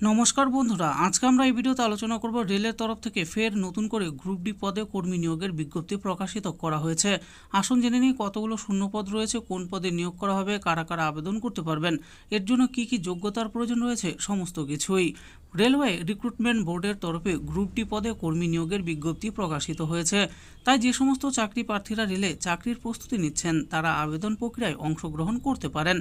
নমস্কার বন্ধুরা, আজকে আমরা এই ভিডিওতে আলোচনা করব রেলের তরফ থেকে ফের নতুন করে গ্রুপ ডি পদে কর্মী নিয়োগের বিজ্ঞপ্তি প্রকাশিত করা হয়েছে। আসুন জেনে নিই কতগুলো শূন্যপদ রয়েছে, কোন পদে নিয়োগ করা হবে, কারা কারা আবেদন করতে পারবেন, এর জন্য কি কি যোগ্যতার প্রয়োজন রয়েছে, সমস্ত কিছুই। রেলওয়ে রিক্রুটমেন্ট বোর্ডের তরফে গ্রুপ ডি পদে কর্মী নিয়োগের বিজ্ঞপ্তি প্রকাশিত হয়েছে। তাই যে সমস্ত চাকরি প্রার্থীরা রেলে চাকরির প্রস্তুতি নিচ্ছেন, তারা আবেদন প্রক্রিয়ায় অংশগ্রহণ করতে পারেন।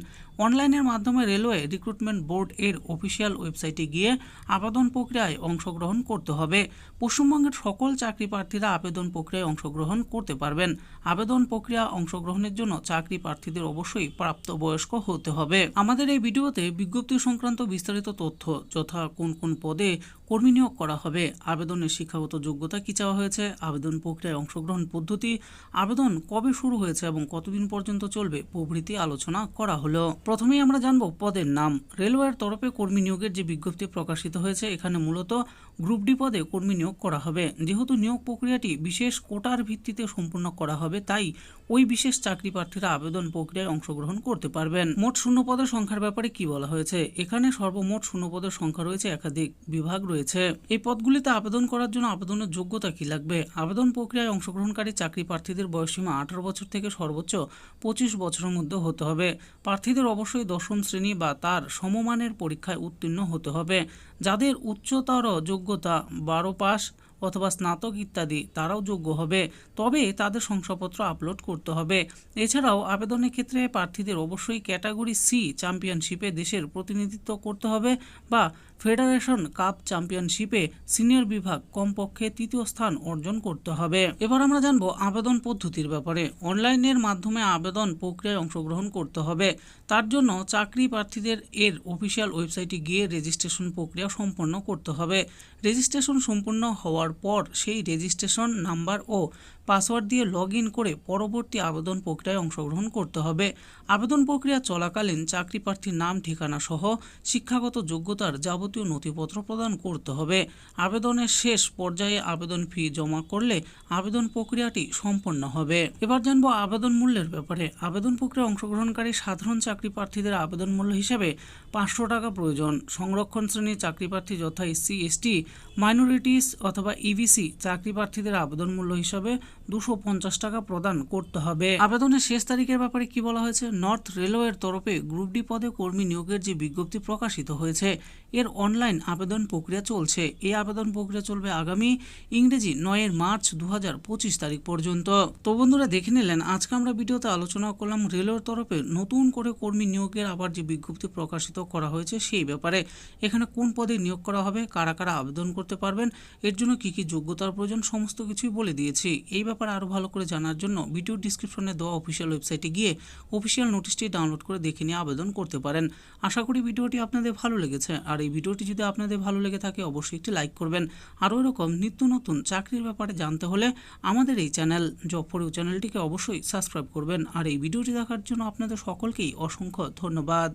অনলাইনের মাধ্যমে রেলওয়ে রিক্রুটমেন্ট বোর্ড এর অফিসিয়াল ওয়েবসাইটে গিয়ে আবেদন প্রক্রিয়ায় অংশগ্রহণ করতে হবে। পশ্চিমবঙ্গের সকল চাকরি প্রার্থীরা আবেদন প্রক্রিয়ায় অংশগ্রহণ করতে পারবেন। আবেদন প্রক্রিয়া অংশগ্রহণের জন্য চাকরি প্রার্থীদের অবশ্যই প্রাপ্তবয়স্ক হতে হবে। আমাদের এই ভিডিওতে বিজ্ঞপ্তি সংক্রান্ত বিস্তারিত তথ্য যথা কোন কোন পদে কর্মী নিয়োগ করা হবে, আবেদনের শিক্ষাগত যোগ্যতা কি চাওয়া হয়েছে, আবেদন প্রক্রিয়ায় অংশগ্রহণ পদ্ধতি, আবেদন কবে শুরু হয়েছে এবং কতদিন পর্যন্ত চলবে প্রভৃতি আলোচনা করা হলো। প্রথমেই আমরা জানব পদের নাম। রেলওয়ের তরফে কর্মী নিয়োগের যে বিজ্ঞপ্তি প্রকাশিত হয়েছে। এখানে মূলত গ্রুপ ডি পদে কর্মী নিয়োগ করা হবে। যেহেতু নিয়োগ প্রক্রিয়াটি বিশেষ কোটার ভিত্তিতে সম্পূর্ণ করা হবে, তাই ওই বিশেষ চাকরি প্রার্থীরা আবেদন প্রক্রিয়ায় অংশগ্রহণ করতে পারবেন। মোট শূন্য পদের সংখ্যার ব্যাপারে কি বলা হয়েছে? এখানে সর্বমোট শূন্য পদের সংখ্যা রয়েছে একাধিক বিভাগ রয়েছে। এই পদগুলিতে আবেদন করার জন্য আবেদনের যোগ্যতা কি লাগবে? আবেদন প্রক্রিয়ায় অংশগ্রহণকারী চাকরি প্রার্থীদের বয়সীমা আঠারো বছর থেকে সর্বোচ্চ পঁচিশ বছরের মধ্যে হতে হবে। প্রার্থীদের অবশ্যই দশম শ্রেণি বা তার সমমানের পরীক্ষায় উত্তীর্ণ হতে হবে। যাদের উচ্চতর যোগ্যতা বারো পাস অথবা স্নাতক ইত্যাদি, তারাও যোগ্য হবে। তবে তাদের শংসাপত্র আপলোড করতে হবে। এছাড়াও আবেদনের ক্ষেত্রে প্রার্থীদের অবশ্যই ক্যাটাগরি সি চ্যাম্পিয়নশিপে দেশের প্রতিনিধিত্ব করতে হবে বা ফেডারেশন কাপ চ্যাম্পিয়নশিপে সিনিয়র বিভাগ কমপক্ষে তৃতীয় স্থান অর্জন করতে হবে। এবার আমরা জানব আবেদন পদ্ধতির ব্যাপারে। অনলাইনের মাধ্যমে আবেদন প্রক্রিয়ায় অংশগ্রহণ করতে হবে। তার জন্য চাকরি প্রার্থীদের এর অফিসিয়াল ওয়েবসাইটে গিয়ে রেজিস্ট্রেশন প্রক্রিয়া সম্পন্ন করতে হবে। রেজিস্ট্রেশন সম্পূর্ণ হওয়ার পর সেই রেজিস্ট্রেশন নাম্বার ও পাসওয়ার্ড দিয়ে লগ ইন করে পরবর্তী আবেদন প্রক্রিয়ায় অংশগ্রহণ করতে হবে। আবেদন প্রক্রিয়া চলাকালীন চাকরি প্রার্থীর নাম, ঠিকানা সহ শিক্ষাগত যোগ্যতার যাবতীয় নথিপত্র প্রদান করতে হবে। আবেদনের শেষ পর্যায়ে আবেদন ফি জমা করলে আবেদন প্রক্রিয়াটি সম্পন্ন হবে। এবার জানব আবেদন মূল্যের ব্যাপারে। আবেদন প্রক্রিয়ায় অংশগ্রহণকারী সাধারণ চাকরি প্রার্থীদের আবেদন মূল্য হিসেবে পাঁচশো টাকা প্রয়োজন। সংরক্ষণ শ্রেণির চাকরি প্রার্থী যথা এসসি, এসটি, মাইনরিটিস অথবা ইবিসি চাকরি প্রার্থীদের আবেদন মূল্য হিসাবে দুশো পঞ্চাশ টাকা প্রদান করতে হবে। আবেদনের শেষ তারিখের ব্যাপারে কি বলা হয়েছে? নর্থ রেলওয়ের তরফে গ্রুপ ডি পদে কর্মী নিয়োগের যে বিজ্ঞপ্তি প্রকাশিত হয়েছে, এর অনলাইন আবেদন প্রক্রিয়া চলছে। এই আবেদন প্রক্রিয়া চলবে আগামী ইংরেজি নয়ের মার্চ দু হাজার পঁচিশ তারিখ পর্যন্ত। তো বন্ধুরা, দেখে নিলেন, আজকে আমরা ভিডিওতে আলোচনা করলাম রেলওয়ের তরফে নতুন করে কর্মী নিয়োগের আবার যে বিজ্ঞপ্তি প্রকাশিত করা হয়েছে সেই ব্যাপারে। এখানে কোন পদে নিয়োগ করা হবে, কারা কারা আবেদন করতে পারবেন, এর জন্য কি কি যোগ্যতার প্রয়োজন, সমস্ত কিছুই বলে দিয়েছি। এই ব্যাপারে আরও ভালো করে জানার জন্য ভিডিও ডিসক্রিপশনে দেওয়া অফিসিয়াল ওয়েবসাইটে গিয়ে অফিসিয়াল নোটিশটি ডাউনলোড করে দেখে নিয়ে আবেদন করতে পারেন। আশা করি ভিডিওটি আপনাদের ভালো লেগেছে। আর এই ভিডিওটি যদি আপনাদের ভালো লেগে থাকে, অবশ্যই একটি লাইক করবেন। আরও এরকম নিত্য নতুন চাকরির ব্যাপারে জানতে হলে আমাদের এই চ্যানেল জব ফর চ্যানেলটিকে অবশ্যই সাবস্ক্রাইব করবেন। আর এই ভিডিওটি দেখার জন্য আপনাদের সকলকেই অসংখ্য ধন্যবাদ।